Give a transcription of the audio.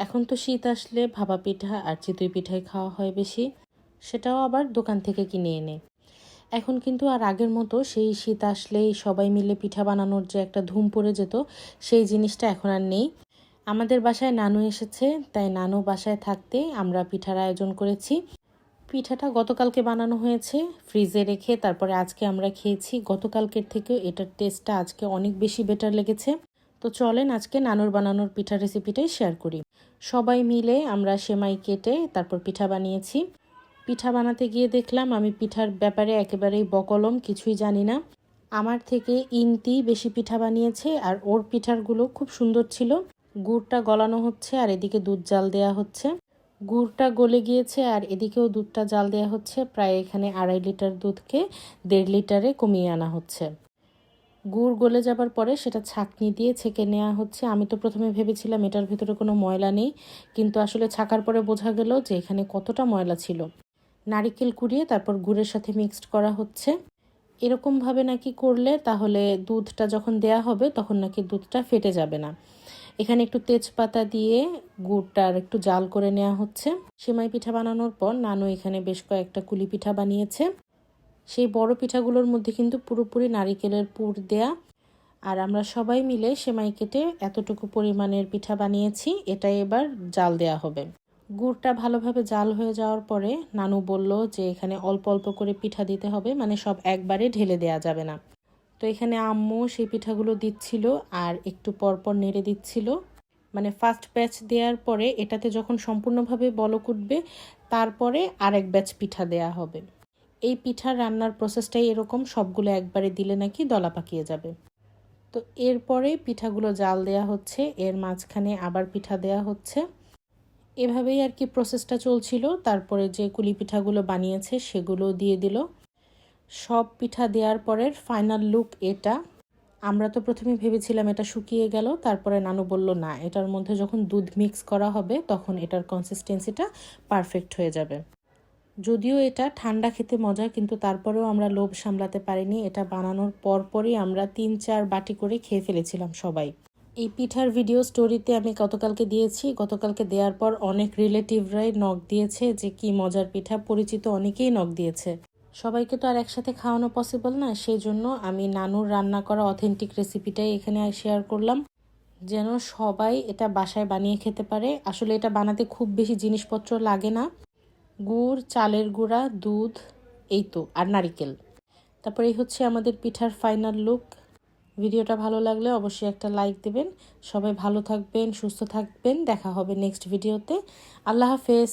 এখন তো শীত আসলে ভাপা পিঠা আর চিতই পিঠাই খাওয়া হয় বেশি। সেটাও আবার দোকান থেকে কিনে এনে। এখন কিন্তু আর আগের মতো সেই শীত আসলেই সবাই মিলে পিঠা বানানোর যে একটা ধুম পড়ে যেত, সেই জিনিসটা এখন আর নেই। আমাদের বাসায় নানু এসেছে, তাই নানু বাসায় থাকতে আমরা পিঠার আয়োজন করেছি। পিঠাটা গতকালকে বানানো হয়েছে, ফ্রিজে রেখে তারপরে আজকে আমরা খেয়েছি। গতকালকের থেকেও এটার টেস্টটা আজকে অনেক বেশি বেটার লেগেছে। তো চলেন আজকে নানুর বানানোর পিঠা রেসিপিটাই শেয়ার করি। সবাই মিলে আমরা সেমাই কেটে তারপর পিঠা বানিয়েছি। পিঠা বানাতে গিয়ে দেখলাম আমি পিঠার ব্যাপারে একেবারেই বকলম, কিছুই জানি না। আমার থেকে ইনতি বেশি পিঠা বানিয়েছে আর ওর পিঠারগুলো খুব সুন্দর ছিল। গুড়টা গলানো হচ্ছে আর এদিকে দুধ জাল দেয়া হচ্ছে। গুড়টা গলে গিয়েছে আর এদিকেও দুধটা জাল দেওয়া হচ্ছে। প্রায় এখানে আড়াই লিটার দুধকে দেড় লিটারে কমিয়ে আনা হচ্ছে। গুড় গলে যাবার পরে সেটা ছাঁকনি দিয়ে ছেঁকে নেওয়া হচ্ছে। আমি তো প্রথমে ভেবেছিলাম এটার ভেতরে কোনো ময়লা নেই, কিন্তু আসলে ছাকার পরে বোঝা গেল যে এখানে কতটা ময়লা ছিল। নারিকেল কুড়িয়ে তারপর গুড়ের সাথে মিক্সড করা হচ্ছে। এরকমভাবে নাকি করলে তাহলে দুধটা যখন দেয়া হবে তখন নাকি দুধটা ফেটে যাবে না। এখানে একটু তেজপাতা দিয়ে গুড়টা আর একটু জাল করে নেওয়া হচ্ছে। সেমাই পিঠা বানানোর পর নানু এখানে বেশ কয়েকটা কুলি পিঠা বানিয়েছে। সেই বড় পিঠাগুলোর মধ্যে কিন্তু পুরোপুরি নারিকেলের পুর দেয়া। আর আমরা সবাই মিলে সেমাই কেটে এতটুকু পরিমাণের পিঠা বানিয়েছি এটা এবার জাল দেয়া হবে। গুড়টা ভালোভাবে জাল হয়ে যাওয়ার পরে নানু বলল যে এখানে অল্প অল্প করে পিঠা দিতে হবে মানে সব একবারে ঢেলে দেয়া যাবে না। তো এখানে আম্মু সেই পিঠাগুলো দিচ্ছিল আর একটু পরপর নেড়ে দিচ্ছিল। মানে ফার্স্ট ব্যাচ দেওয়ার পরে এটাতে যখন সম্পূর্ণভাবে বলক উঠবে, তারপরে আরেক ব্যাচ পিঠা দেয়া হবে। এই পিঠার রান্নার প্রসেসটাই এরকম সবগুলো একবারে দিলে নাকি দলা পাকিয়ে যাবে। তো এরপরে পিঠাগুলো জাল দেয়া হচ্ছে, এর মাঝখানে আবার পিঠা দেয়া হচ্ছে। এভাবেই আর কি প্রসেসটা চলছিল, তারপরে যে কুলি পিঠাগুলো বানিয়েছে সেগুলো দিয়ে দিল। সব পিঠা দেওয়ার পরের ফাইনাল লুক এটা। আমরা তো প্রথমে ভেবেছিলাম এটা শুকিয়ে গেল, তারপরে নানু বলল, না, এটার মধ্যে যখন দুধ মিক্স করা হবে, তখন এটার কনসিস্টেন্সিটা পারফেক্ট হয়ে যাবে। যদিও এটা ঠান্ডা খেতে মজা কিন্তু তারপরেও আমরা লোভ সামলাতে পারিনি। এটা বানানোর পরপরই আমরা তিন চার বাটি করে খেয়ে ফেলেছিলাম সবাই। এই পিঠার ভিডিও স্টোরিতে আমি গতকালকে দিয়েছি। গতকালকে দেওয়ার পর অনেক রিলেটিভরাই নখ দিয়েছে যে, কি মজার পিঠা। পরিচিত অনেকেই নখ দিয়েছে। সবাইকে তো আর একসাথে খাওয়ানো পসিবল না। সেই জন্য আমি নানুর রান্না করা অথেন্টিক রেসিপিটাই এখানে শেয়ার করলাম। যেন সবাই এটা বাসায় বানিয়ে খেতে পারে। আসলে এটা বানাতে খুব বেশি জিনিসপত্র লাগে না। গুড়, চালের গুঁড়া, দুধ, এই তো, আর নারিকেল। তারপর এই হচ্ছে আমাদের পিঠার ফাইনাল লুক ভিডিওটা ভালো লাগলে অবশ্যই একটা লাইক দেবেন। সবাই ভালো থাকবেন, সুস্থ থাকবেন। দেখা হবে নেক্সট ভিডিওতে আল্লাহ হাফেজ।